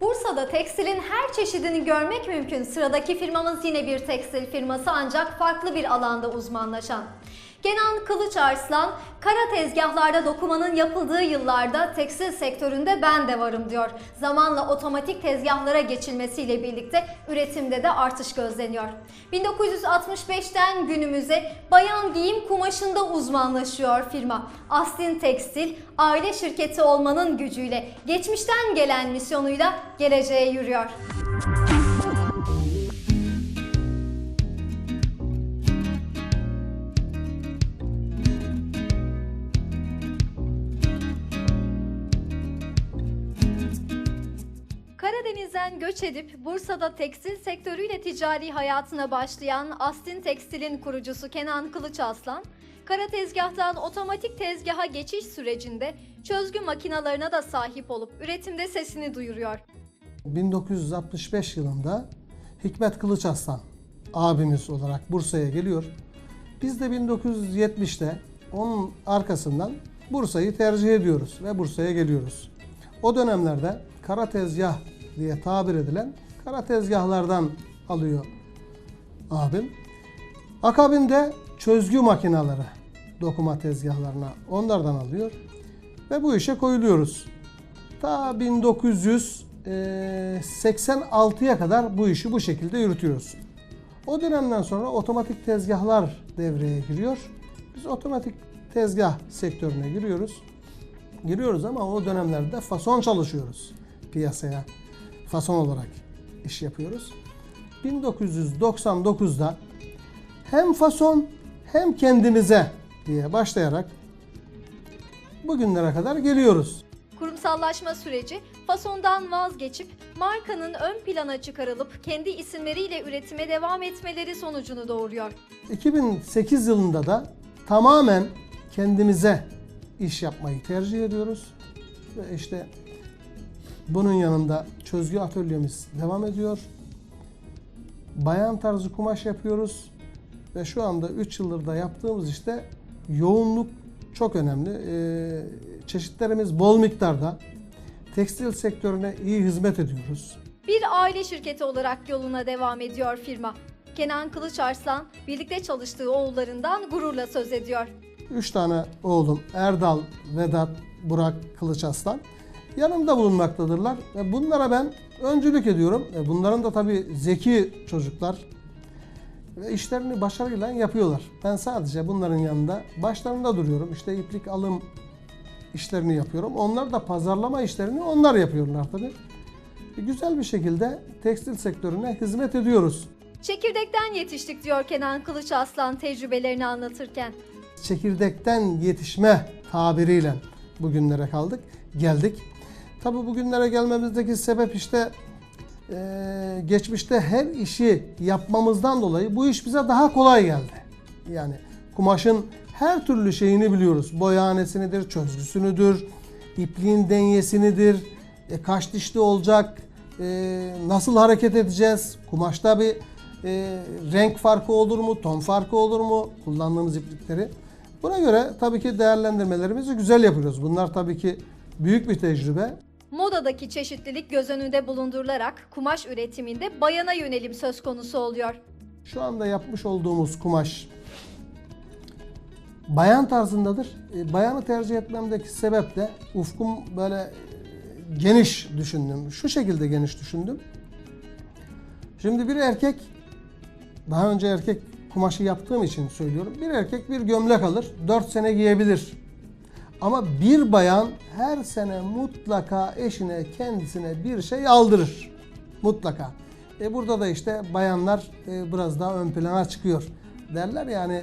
Bursa'da tekstilin her çeşidini görmek mümkün. Sıradaki firmamız yine bir tekstil firması ancak farklı bir alanda uzmanlaşan. Kenan Kılıç Arslan, kara tezgahlarda dokumanın yapıldığı yıllarda tekstil sektöründe ben de varım diyor. Zamanla otomatik tezgahlara geçilmesiyle birlikte üretimde de artış gözleniyor. 1965'ten günümüze bayan giyim kumaşında uzmanlaşıyor firma. Astin Tekstil, aile şirketi olmanın gücüyle, geçmişten gelen misyonuyla geleceğe yürüyor. Karadeniz'den göç edip Bursa'da tekstil sektörüyle ticari hayatına başlayan Astin Tekstil'in kurucusu Kenan Kılıç Aslan, kara tezgahtan otomatik tezgaha geçiş sürecinde çözgü makinalarına da sahip olup üretimde sesini duyuruyor. 1965 yılında Hikmet Kılıç Aslan abimiz olarak Bursa'ya geliyor. Biz de 1970'te onun arkasından Bursa'yı tercih ediyoruz ve Bursa'ya geliyoruz. O dönemlerde kara tezgah diye tabir edilen kara tezgahlardan alıyor abim. Akabinde çözgü makineleri dokuma tezgahlarına onlardan alıyor ve bu işe koyuluyoruz. Ta 1986'ya kadar bu işi bu şekilde yürütüyoruz. O dönemden sonra otomatik tezgahlar devreye giriyor. Biz otomatik tezgah sektörüne giriyoruz. Giriyoruz ama o dönemlerde fason çalışıyoruz piyasaya. Fason olarak iş yapıyoruz. 1999'da hem fason hem kendimize diye başlayarak bugünlere kadar geliyoruz. Kurumsallaşma süreci fasondan vazgeçip markanın ön plana çıkarılıp kendi isimleriyle üretime devam etmeleri sonucunu doğuruyor. 2008 yılında da tamamen kendimize iş yapmayı tercih ediyoruz. Ve işte bunun yanında çözgü atölyemiz devam ediyor. Bayan tarzı kumaş yapıyoruz. Ve şu anda 3 yıldır da yaptığımız işte yoğunluk çok önemli. Ee, çeşitlerimiz bol miktarda. Tekstil sektörüne iyi hizmet ediyoruz. Bir aile şirketi olarak yoluna devam ediyor firma. Kenan Kılıç Arslan birlikte çalıştığı oğullarından gururla söz ediyor. Üç tane oğlum Erdal, Vedat, Burak, Kılıç Aslan yanımda bulunmaktadırlar. Ve bunlara ben öncülük ediyorum. E bunların da tabii zeki çocuklar ve işlerini başarıyla yapıyorlar. Ben sadece bunların yanında başlarında duruyorum. İşte iplik alım işlerini yapıyorum. Onlar da pazarlama işlerini onlar yapıyorlar tabii. E Güzel bir şekilde tekstil sektörüne hizmet ediyoruz. Çekirdekten yetiştik diyor Kenan Kılıç Aslan tecrübelerini anlatırken. çekirdekten yetişme tabiriyle bugünlere kaldık, geldik. Tabii bugünlere gelmemizdeki sebep işte eee, geçmişte her işi yapmamızdan dolayı bu iş bize daha kolay geldi. Yani kumaşın her türlü şeyini biliyoruz. Boyahanesidir, çözgüsünüdür, ipliğin denyesinidir, e, kaç dişli olacak, e, nasıl hareket edeceğiz, kumaşta bir e, renk farkı olur mu, ton farkı olur mu, kullandığımız iplikleri. Buna göre tabii ki değerlendirmelerimizi güzel yapıyoruz. Bunlar tabii ki büyük bir tecrübe. Modadaki çeşitlilik göz önünde bulundurularak kumaş üretiminde bayana yönelim söz konusu oluyor. Şu anda yapmış olduğumuz kumaş bayan tarzındadır. E, bayanı tercih etmemdeki sebep de ufkum böyle e, geniş düşündüm. Şu şekilde geniş düşündüm. Şimdi bir erkek daha önce erkek kumaşı yaptığım için söylüyorum. Bir erkek bir gömlek alır, 4 sene giyebilir. Ama bir bayan her sene mutlaka eşine, kendisine bir şey aldırır. Mutlaka. E burada da işte bayanlar e, biraz daha ön plana çıkıyor. Derler yani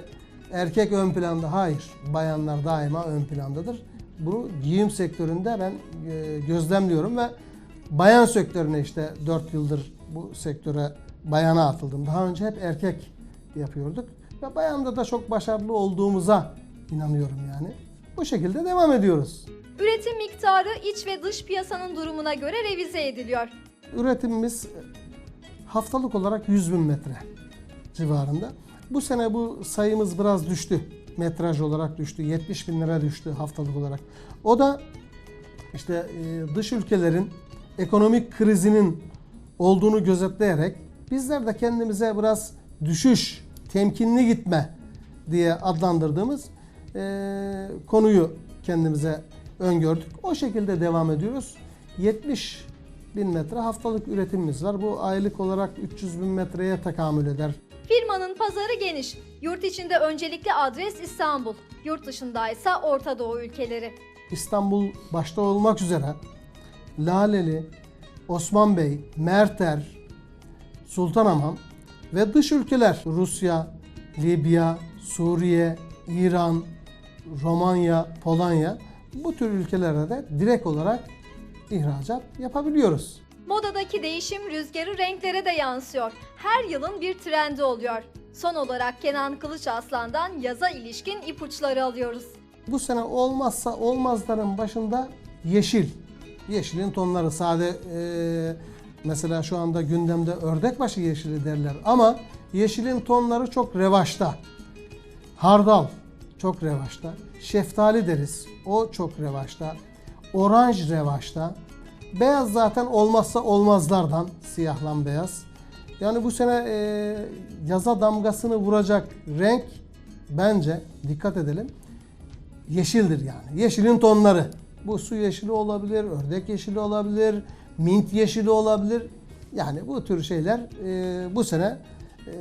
erkek ön planda. Hayır. Bayanlar daima ön plandadır. Bunu giyim sektöründe ben e, gözlemliyorum ve bayan sektörüne işte 4 yıldır bu sektöre bayana atıldım. Daha önce hep erkek yapıyorduk. Ve bayanda da çok başarılı olduğumuza inanıyorum yani. Bu şekilde devam ediyoruz. Üretim miktarı iç ve dış piyasanın durumuna göre revize ediliyor. Üretimimiz haftalık olarak 100 bin metre civarında. Bu sene bu sayımız biraz düştü. Metraj olarak düştü. 70 bin lira düştü haftalık olarak. O da işte e, dış ülkelerin ekonomik krizinin olduğunu gözetleyerek bizler de kendimize biraz düşüş, temkinli gitme diye adlandırdığımız eee, konuyu kendimize öngördük. O şekilde devam ediyoruz. 70 bin metre haftalık üretimimiz var. Bu aylık olarak 300 bin metreye tekamül eder. Firmanın pazarı geniş. Yurt içinde öncelikli adres İstanbul, yurt dışında ise Orta Doğu ülkeleri. İstanbul başta olmak üzere Laleli, Osman Bey, Merter, Sultanamam ve dış ülkeler Rusya, Libya, Suriye, İran, Romanya, Polonya bu tür ülkelere de direkt olarak ihracat yapabiliyoruz. Modadaki değişim rüzgarı renklere de yansıyor. Her yılın bir trendi oluyor. Son olarak Kenan Kılıçaslan'dan yaza ilişkin ipuçları alıyoruz. Bu sene olmazsa olmazların başında yeşil. Yeşilin tonları sade e, mesela şu anda gündemde ördekbaşı yeşili derler ama yeşilin tonları çok revaçta. Hardal çok revaçta. Şeftali deriz. O çok revaçta. Oranj revaçta. Beyaz zaten olmazsa olmazlardan. Siyahlan beyaz. Yani bu sene e, yaza damgasını vuracak renk bence dikkat edelim yeşildir yani. Yeşilin tonları. Bu su yeşili olabilir, ördek yeşili olabilir, mint yeşili olabilir. Yani bu tür şeyler e, bu sene e,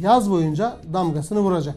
yaz boyunca damgasını vuracak.